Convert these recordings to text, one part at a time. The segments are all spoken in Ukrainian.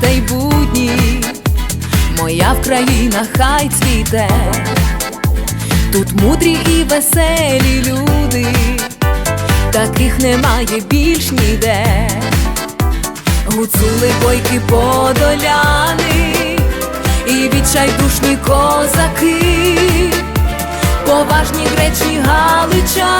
та й будні, моя Вкраїна хай цвіте, тут мудрі і веселі люди, таких немає більш ніде, гуцули бойки подоляни, і відчайдушні козаки, поважні гречні галичани.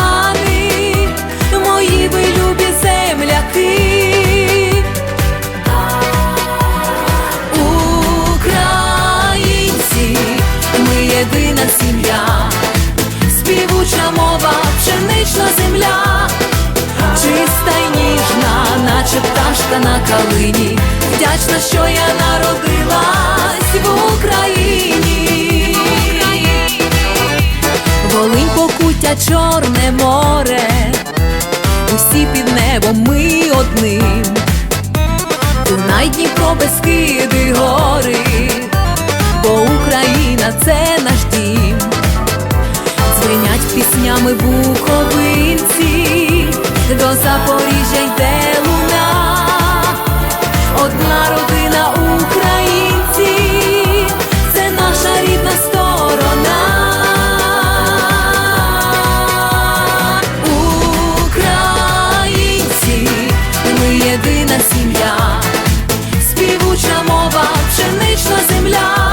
Пташка на калині. Вдячна, що я народилась в Україні. Волинь покуття, чорне море, усі під небом ми одним. Дунай, Дніпро, Бескиди, гори, бо Україна це наш дім, дзвенять піснями буковинці, до Запоріжжя йде співуча мова, пшенична земля,